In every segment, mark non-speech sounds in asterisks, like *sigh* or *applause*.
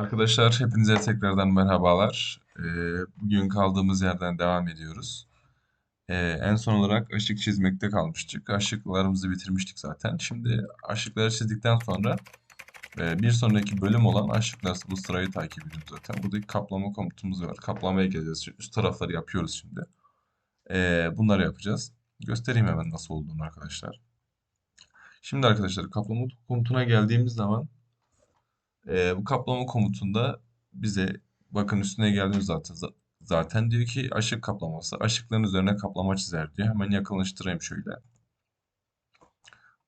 Arkadaşlar hepinize tekrardan merhabalar. Ee, bugün kaldığımız yerden devam ediyoruz. Ee, en son olarak aşık çizmekte kalmıştık. Aşıklarımızı bitirmiştik zaten. Şimdi aşıkları çizdikten sonra e, bir sonraki bölüm olan aşıklar bu sırayı takip ediyoruz zaten. Buradaki kaplama komutumuz var. Kaplamaya geleceğiz. Üst tarafları yapıyoruz şimdi. Ee, bunları yapacağız. Göstereyim hemen nasıl olduğunu arkadaşlar. Şimdi arkadaşlar kaplama komutuna geldiğimiz zaman ee, bu kaplama komutunda bize bakın üstüne geldim zaten zaten diyor ki aşık kaplaması. Aşıkların üzerine kaplama çizer diyor. Hemen yakınlaştırayım şöyle.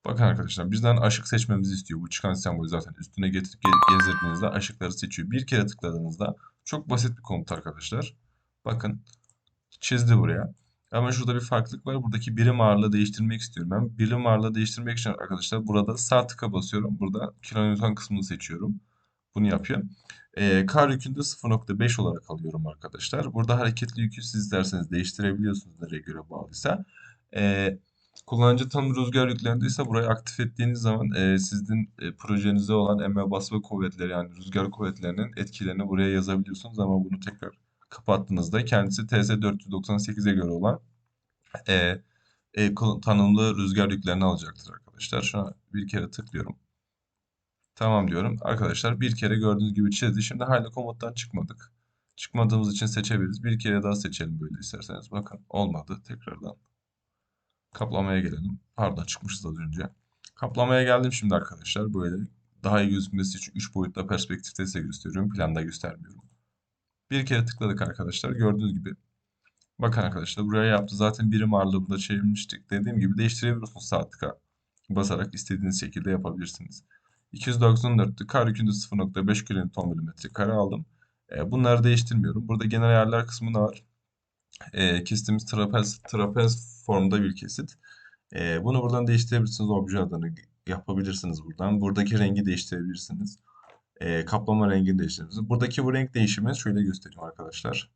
Bakın arkadaşlar bizden aşık seçmemizi istiyor. Bu çıkan sembolü zaten üstüne getirip ge- gezdirdiğinizde aşıkları seçiyor. Bir kere tıkladığınızda çok basit bir komut arkadaşlar. Bakın çizdi buraya. Ama şurada bir farklılık var. Buradaki birim ağırlığı değiştirmek istiyorum. Ben birim ağırlığı değiştirmek için arkadaşlar burada sağ tıka basıyorum. Burada kilonewton kısmını seçiyorum. Bunu yapıyorum. Ee, kar yükünde 0.5 olarak alıyorum arkadaşlar. Burada hareketli yükü siz isterseniz değiştirebiliyorsunuz nereye göre bağlıysa. Ee, kullanıcı tam rüzgar yüklendiyse burayı aktif ettiğiniz zaman e, sizin e, projenize olan emme basma kuvvetleri yani rüzgar kuvvetlerinin etkilerini buraya yazabiliyorsunuz ama bunu tekrar kapattığınızda kendisi TS498'e göre olan e, e, tanımlı rüzgar yüklerini alacaktır arkadaşlar. Şuna bir kere tıklıyorum. Tamam diyorum. Arkadaşlar bir kere gördüğünüz gibi çizdi. Şimdi hala komuttan çıkmadık. Çıkmadığımız için seçebiliriz. Bir kere daha seçelim böyle isterseniz. Bakın olmadı. Tekrardan kaplamaya gelelim. Pardon çıkmışız az önce. Kaplamaya geldim şimdi arkadaşlar. Böyle daha iyi gözükmesi için 3 boyutla perspektifte size gösteriyorum. Planda göstermiyorum. Bir kere tıkladık arkadaşlar. Gördüğünüz gibi. Bakın arkadaşlar buraya yaptı. Zaten birim ağırlığı burada çevirmiştik. Dediğim gibi değiştirebiliyorsunuz sağ tıka basarak istediğiniz şekilde yapabilirsiniz. 294'tü. Kar yükünde 0.5 kilonewton milimetre kare aldım. E, bunları değiştirmiyorum. Burada genel ayarlar kısmında var. E, kestiğimiz trapez, trapez formda bir kesit. E, bunu buradan değiştirebilirsiniz. Obje adını yapabilirsiniz buradan. Buradaki rengi değiştirebilirsiniz. E, kaplama rengini değiştirebilirsiniz. Buradaki bu renk değişimi şöyle göstereyim arkadaşlar.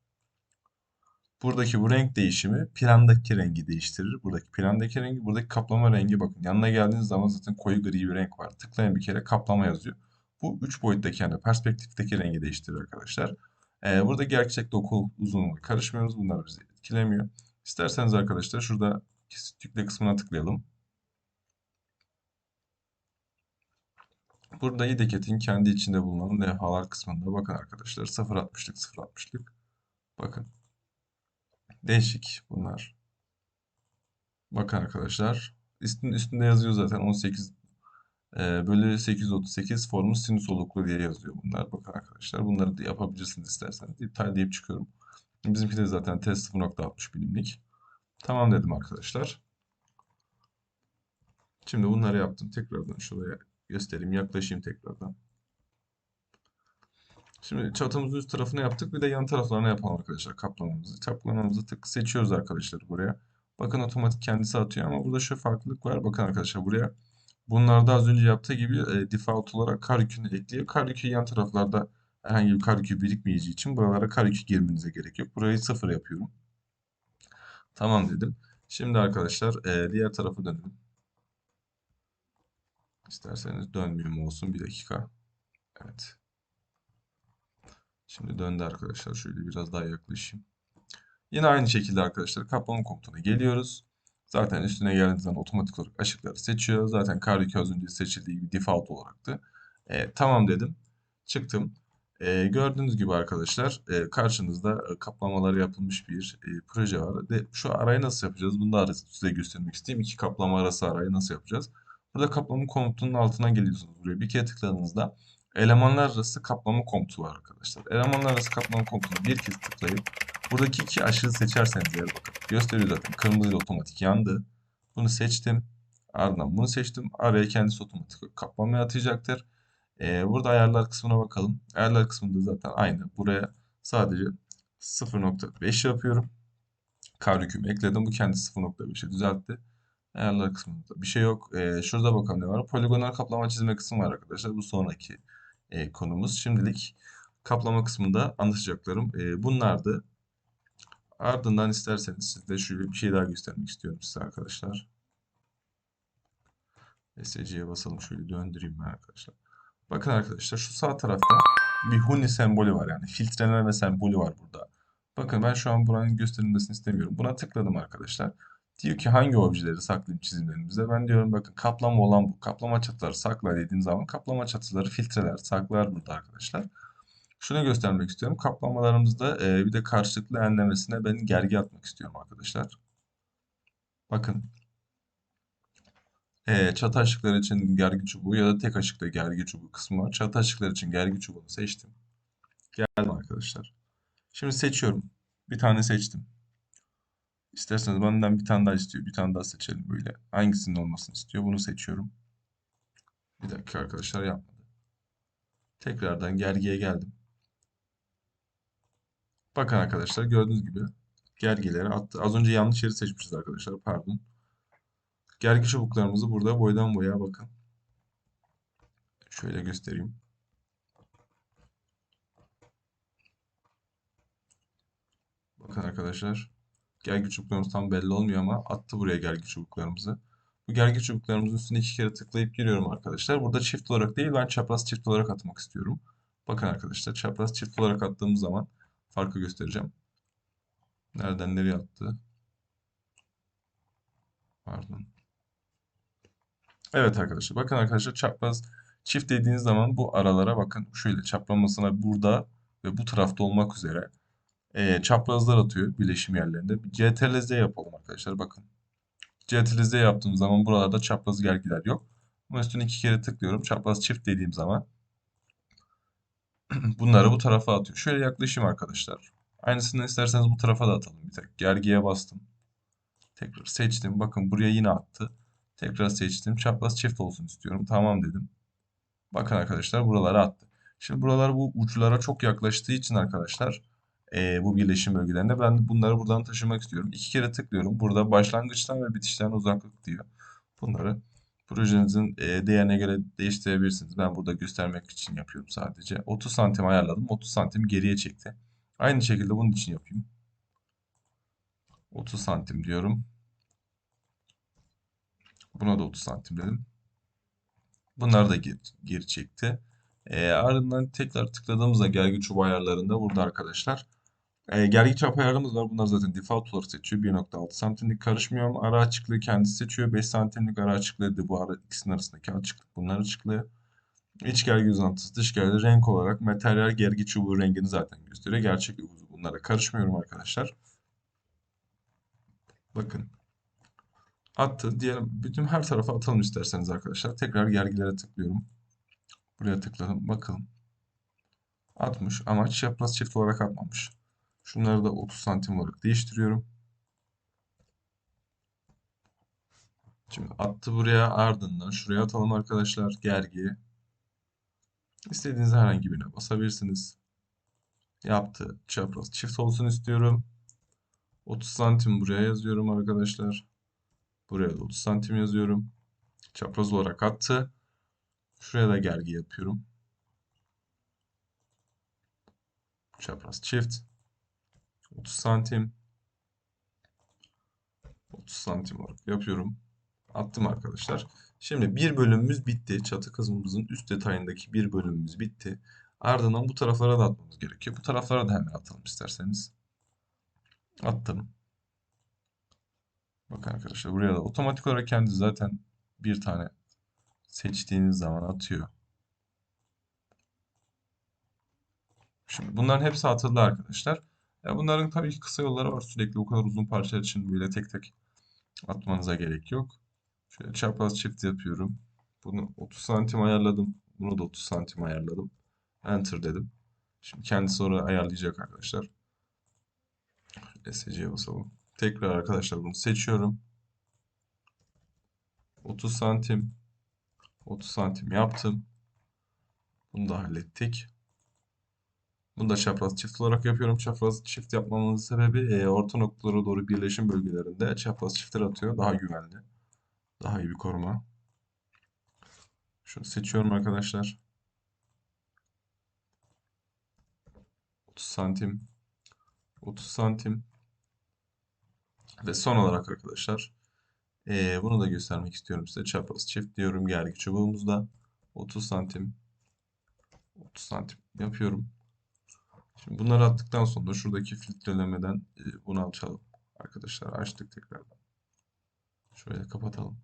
Buradaki bu renk değişimi plandaki rengi değiştirir. Buradaki plandaki rengi, buradaki kaplama rengi bakın. Yanına geldiğiniz zaman zaten koyu gri bir renk var. Tıklayın bir kere kaplama yazıyor. Bu 3 boyuttaki yani perspektifteki rengi değiştirir arkadaşlar. Ee, burada gerçek doku uzunluğu karışmıyoruz. Bunlar bizi etkilemiyor. İsterseniz arkadaşlar şurada kesit kısmına tıklayalım. Burada İDEKET'in kendi içinde bulunan levhalar kısmında bakın arkadaşlar 0.60'lık 0.60'lık bakın Değişik bunlar. Bakın arkadaşlar. Üstünde, üstünde yazıyor zaten 18 e, bölü 838 formu sinüs oluklu diye yazıyor bunlar. Bakın arkadaşlar bunları da yapabilirsiniz isterseniz. İptal deyip çıkıyorum. Bizimki de zaten test 0.60 bilimlik. Tamam dedim arkadaşlar. Şimdi bunları yaptım. Tekrardan şuraya göstereyim. Yaklaşayım tekrardan. Şimdi çatımızın üst tarafını yaptık. Bir de yan taraflarına yapalım arkadaşlar kaplamamızı. Kaplamamızı tık seçiyoruz arkadaşlar buraya. Bakın otomatik kendisi atıyor ama burada şu farklılık var. Bakın arkadaşlar buraya bunlarda az önce yaptığı gibi e, default olarak kar yükünü ekliyor. Kar yükü yan taraflarda herhangi bir kar yükü birikmeyeceği için buralara kar yükü girmenize gerek yok. Burayı sıfır yapıyorum. Tamam dedim. Şimdi arkadaşlar e, diğer tarafa dönelim. İsterseniz dönmüyor mu olsun bir dakika. Evet. Şimdi döndü arkadaşlar. Şöyle biraz daha yaklaşayım. Yine aynı şekilde arkadaşlar kaplama komutuna geliyoruz. Zaten üstüne geldiğiniz zaman otomatik olarak ışıkları seçiyor. Zaten kar yükü az önce seçildiği gibi default olaraktı. E, tamam dedim. Çıktım. E, gördüğünüz gibi arkadaşlar e, karşınızda e, kaplamaları yapılmış bir e, proje var. De, şu arayı nasıl yapacağız? Bunu da size göstermek isteyeyim. İki kaplama arası arayı nasıl yapacağız? Burada kaplama komutunun altına geliyorsunuz buraya. Bir kere tıkladığınızda elemanlar arası kaplama komutu var arkadaşlar. Elemanlar arası kaplama komutunu bir kez tıklayıp buradaki iki aşırı seçerseniz eğer bakın gösteriyor zaten kırmızıyla otomatik yandı. Bunu seçtim. Ardından bunu seçtim. Araya kendisi otomatik kaplamaya atacaktır. Ee, burada ayarlar kısmına bakalım. Ayarlar kısmında zaten aynı. Buraya sadece 0.5 yapıyorum. Kar yükümü ekledim. Bu kendi 0.5'e düzeltti. Ayarlar kısmında bir şey yok. Ee, şurada bakalım ne var. Poligonal kaplama çizme kısmı var arkadaşlar. Bu sonraki e, konumuz. Şimdilik kaplama kısmında anlatacaklarım e, bunlardı. Ardından isterseniz size şöyle bir şey daha göstermek istiyorum size arkadaşlar. SC'ye basalım şöyle döndüreyim ben arkadaşlar. Bakın arkadaşlar şu sağ tarafta bir huni sembolü var yani filtreleme sembolü var burada. Bakın ben şu an buranın gösterilmesini istemiyorum. Buna tıkladım arkadaşlar. Diyor ki hangi objeleri saklayayım çizimlerimize. Ben diyorum bakın kaplama olan bu. Kaplama çatıları sakla dediğim zaman kaplama çatıları filtreler, saklar burada arkadaşlar. Şunu göstermek istiyorum. Kaplamalarımızda e, bir de karşılıklı enlemesine ben gergi atmak istiyorum arkadaşlar. Bakın. E, çatı aşıkları için gergi çubuğu ya da tek aşıkta gergi çubuğu kısmı var. Çatı aşıkları için gergi çubuğunu seçtim. Geldim arkadaşlar. Şimdi seçiyorum. Bir tane seçtim. İsterseniz benden bir tane daha istiyor. Bir tane daha seçelim böyle. Hangisinin olmasını istiyor? Bunu seçiyorum. Bir dakika arkadaşlar yapmadı. Tekrardan gergiye geldim. Bakın arkadaşlar gördüğünüz gibi gergileri attı. Az önce yanlış yeri seçmişiz arkadaşlar. Pardon. Gergi çubuklarımızı burada boydan boya bakın. Şöyle göstereyim. Bakın arkadaşlar. Gergi çubuklarımız tam belli olmuyor ama attı buraya gergi çubuklarımızı. Bu gergi çubuklarımızın üstüne iki kere tıklayıp giriyorum arkadaşlar. Burada çift olarak değil ben çapraz çift olarak atmak istiyorum. Bakın arkadaşlar çapraz çift olarak attığımız zaman farkı göstereceğim. Nereden nereye attı? Pardon. Evet arkadaşlar bakın arkadaşlar çapraz çift dediğiniz zaman bu aralara bakın şöyle çaplamasına burada ve bu tarafta olmak üzere e, çaprazlar atıyor birleşim yerlerinde. CTRL-Z yapalım arkadaşlar bakın. CTRL-Z yaptığım zaman buralarda çapraz gergiler yok. Ama üstüne iki kere tıklıyorum. Çapraz çift dediğim zaman *clears throat* bunları bu tarafa atıyor. Şöyle yaklaşayım arkadaşlar. Aynısını isterseniz bu tarafa da atalım bir tek. Gergiye bastım. Tekrar seçtim. Bakın buraya yine attı. Tekrar seçtim. Çapraz çift olsun istiyorum. Tamam dedim. Bakın arkadaşlar buralara attı. Şimdi buralar bu uçlara çok yaklaştığı için arkadaşlar e, bu birleşim bölgelerinde ben bunları buradan taşımak istiyorum. İki kere tıklıyorum. Burada başlangıçtan ve bitişten uzaklık diyor. Bunları projenizin e, değerine göre değiştirebilirsiniz. Ben burada göstermek için yapıyorum sadece. 30 santim ayarladım. 30 santim geriye çekti. Aynı şekilde bunun için yapayım. 30 santim diyorum. Buna da 30 santim dedim. Bunlar da geri, geri çekti. E, ardından tekrar tıkladığımızda gergi çubuğu ayarlarında burada arkadaşlar. E, gergi çap ayarımız var. Bunlar zaten default olarak seçiyor. 1.6 santimlik karışmıyorum. Ara açıklığı kendisi seçiyor. 5 santimlik ara açıklığı da bu ara ikisinin arasındaki açıklık. Bunlar açıklığı. İç gergi uzantısı, dış gergi renk olarak materyal gergi çubuğu rengini zaten gösteriyor. Gerçek bunlara karışmıyorum arkadaşlar. Bakın. Attı. Diyelim bütün her tarafa atalım isterseniz arkadaşlar. Tekrar gergilere tıklıyorum. Buraya tıkladım. Bakalım. Atmış ama çapraz çift olarak atmamış. Şunları da 30 santim olarak değiştiriyorum. Şimdi attı buraya ardından şuraya atalım arkadaşlar. Gergi. İstediğiniz herhangi birine basabilirsiniz. Yaptı. Çapraz çift olsun istiyorum. 30 santim buraya yazıyorum arkadaşlar. Buraya da 30 santim yazıyorum. Çapraz olarak attı. Şuraya da gergi yapıyorum. Çapraz çift. 30 santim. 30 santim olarak yapıyorum. Attım arkadaşlar. Şimdi bir bölümümüz bitti. Çatı kısmımızın üst detayındaki bir bölümümüz bitti. Ardından bu taraflara da atmamız gerekiyor. Bu taraflara da hemen atalım isterseniz. Attım. Bakın arkadaşlar buraya da otomatik olarak kendi zaten bir tane seçtiğiniz zaman atıyor. Şimdi bunların hepsi atıldı arkadaşlar. Ya bunların tabii ki kısa yolları var. Sürekli bu kadar uzun parçalar için böyle tek tek atmanıza gerek yok. Şöyle çapraz çift yapıyorum. Bunu 30 santim ayarladım. Bunu da 30 santim ayarladım. Enter dedim. Şimdi kendisi oraya ayarlayacak arkadaşlar. SC'ye basalım. Tekrar arkadaşlar bunu seçiyorum. 30 santim 30 santim yaptım. Bunu da hallettik. Bunu da çapraz çift olarak yapıyorum. Çapraz çift yapmamın sebebi e, orta noktalara doğru birleşim bölgelerinde çapraz çiftler atıyor. Daha güvenli. Daha iyi bir koruma. Şunu seçiyorum arkadaşlar. 30 santim. 30 santim. Ve son olarak arkadaşlar e, bunu da göstermek istiyorum size. Çapraz çift diyorum gergi çubuğumuzda. 30 santim. 30 santim yapıyorum. Şimdi bunları attıktan sonra şuradaki filtrelemeden e, bunu açalım. Arkadaşlar açtık tekrardan. Şöyle kapatalım.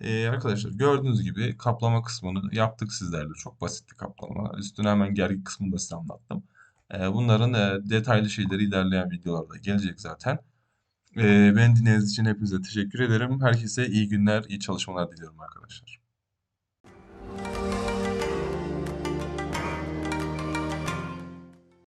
Ee, arkadaşlar gördüğünüz gibi kaplama kısmını yaptık sizlerle. Çok basitti kaplama. Üstüne hemen gergi kısmını da size anlattım. Ee, bunların e, detaylı şeyleri ilerleyen videolarda gelecek zaten. Ee, beni dinlediğiniz için hepinize teşekkür ederim. Herkese iyi günler, iyi çalışmalar diliyorum arkadaşlar.